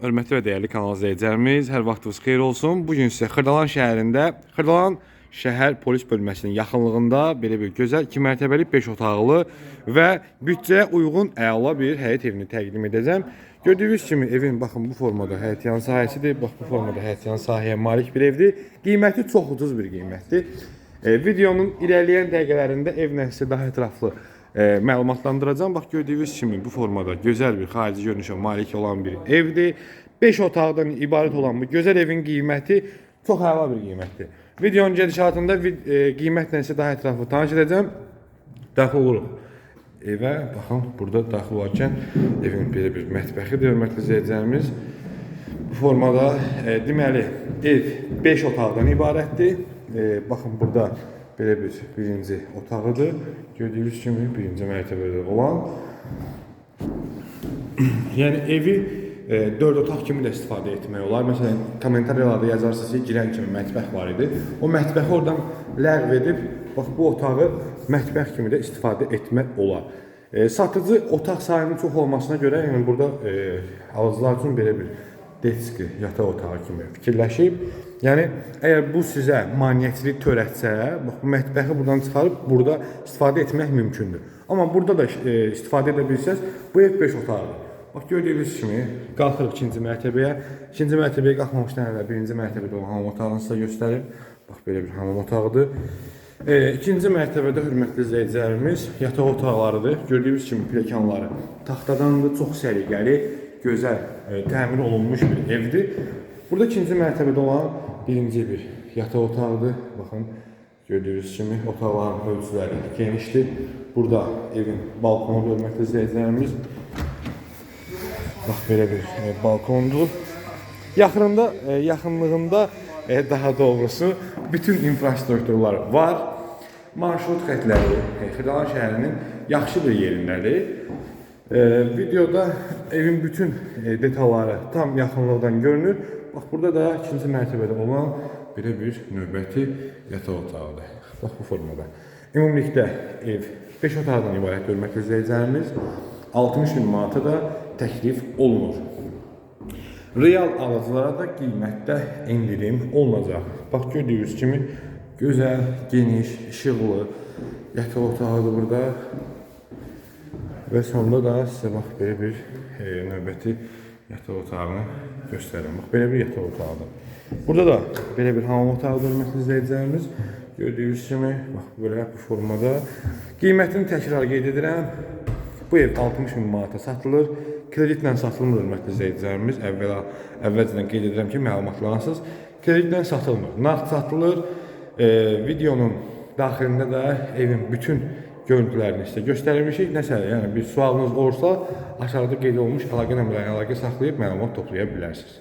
hörmətli və dəyərli kanal izləyicilərimiz, hər vaxtınız xeyir olsun. Bu gün sizə Xırdalan şəhərində, Xırdalan şəhər polis bölməsinin yaxınlığında belə bir gözəl 2 mərtəbəli 5 otaqlı və büdcəyə uyğun əla bir həyət evini təqdim edəcəm. Gördüyünüz kimi evin baxın bu formada həyətyan sahəsidir. Bax bu formada həyətyan sahəyə malik bir evdir. Qiyməti çox ucuz bir qiymətdir. E, videonun irəliləyən dəqiqələrində evlə sizə daha ətraflı e, məlumatlandıracağım. Bax gördüyünüz kimi bu formada gözəl bir xarici görünüşə malik olan bir evdir. 5 otaqdan ibarət olan bu gözəl evin qiyməti çox əla bir qiymətdir. Videonun gedişatında e, qiymətlə sizə daha ətraflı tanış edəcəm. Daxil oluruq. Evə baxın, burada daxil olarkən evin belə bir mətbəxidir, hörmətli izləyicilərimiz. Bu formada e, deməli ev 5 otaqdan ibarətdir. E, baxın burada belə bir birinci otağıdır. Gördüyünüz kimi birinci mərtəbədə olan. Yəni evi e, 4 otaq kimi də istifadə etmək olar. Məsələn, kommentariyalarda yazarsınız ki, girən kimi mətbəx var idi. O mətbəxi oradan ləğv edib, bax bu otağı mətbəx kimi də istifadə etmək olar. E, satıcı otaq sayının çox olmasına görə, yəni burada e, alıcılar üçün belə bir detski yataq otağı kimi fikirləşib. Yəni əgər bu sizə maneəçilik törətsə, bax bu mətbəxi buradan çıxarıb burada istifadə etmək mümkündür. Amma burada da e, istifadə edə bilsəz, bu ev 5 otaqdır. Bax gördüyünüz kimi qalxırıq ikinci mərtəbəyə. İkinci mərtəbəyə qalxmamışdan əvvəl birinci mərtəbədə olan hamam otağını sizə göstərim. Bax belə bir hamam otağıdır. E, ikinci mərtəbədə hörmətli izləyicilərimiz yataq otaqlarıdır. Gördüyünüz kimi pilləkənləri taxtadandır, çox səliqəli, gözəl e, təmir olunmuş bir evdir. Burada ikinci mərtəbədə olan birinci bir yataq otağıdır. Baxın, gördüyünüz kimi otaqların ölçüləri genişdir. Burada evin balkonu hörmətli izləyicilərimiz. Bax belə bir e, balkondur. Yaxınında, e, yaxınlığında e, daha doğrusu bütün infrastrukturlar var. Marşrut xətləri e, Xırdalan şəhərinin yaxşı bir yerindədir. E, videoda evin bütün e, detalları tam yaxınlıqdan görünür. Bax burada da ikinci mərtəbədə olan belə bir növbəti yataq otağıdır. Bax bu formada. Ümumilikdə ev 5 otaqdan ibarət hörmətli izləyicilərimiz 60 min manata da təklif olunur. Real alıcılara da qiymətdə endirim olunacaq. Bax gördüyünüz kimi gözəl, geniş, işıqlı yataq otağıdır burada. Və sonda da sizə bax belə bir e, növbəti yataq otağını göstərirəm. Bax belə bir yataq otağıdır. Burada da belə bir hamam otağı hörmətli izləyicilərimiz. Gördüyünüz kimi bax belə bu formada. Qiymətini təkrar qeyd edirəm. Bu ev 60 min manata satılır. Kreditlə satılmır hörmətli izləyicilərimiz. Əvvəla əvvəlcədən qeyd edirəm ki, məlumatlansınız. Kreditlə satılmır. Nağd satılır. E, videonun daxilində də evin bütün görüntülərini sizə göstərmişik. Nəsə, yəni bir sualınız olursa, aşağıda qeyd olunmuş əlaqə nömrələrinə əlaqə saxlayıb məlumat toplaya bilərsiniz.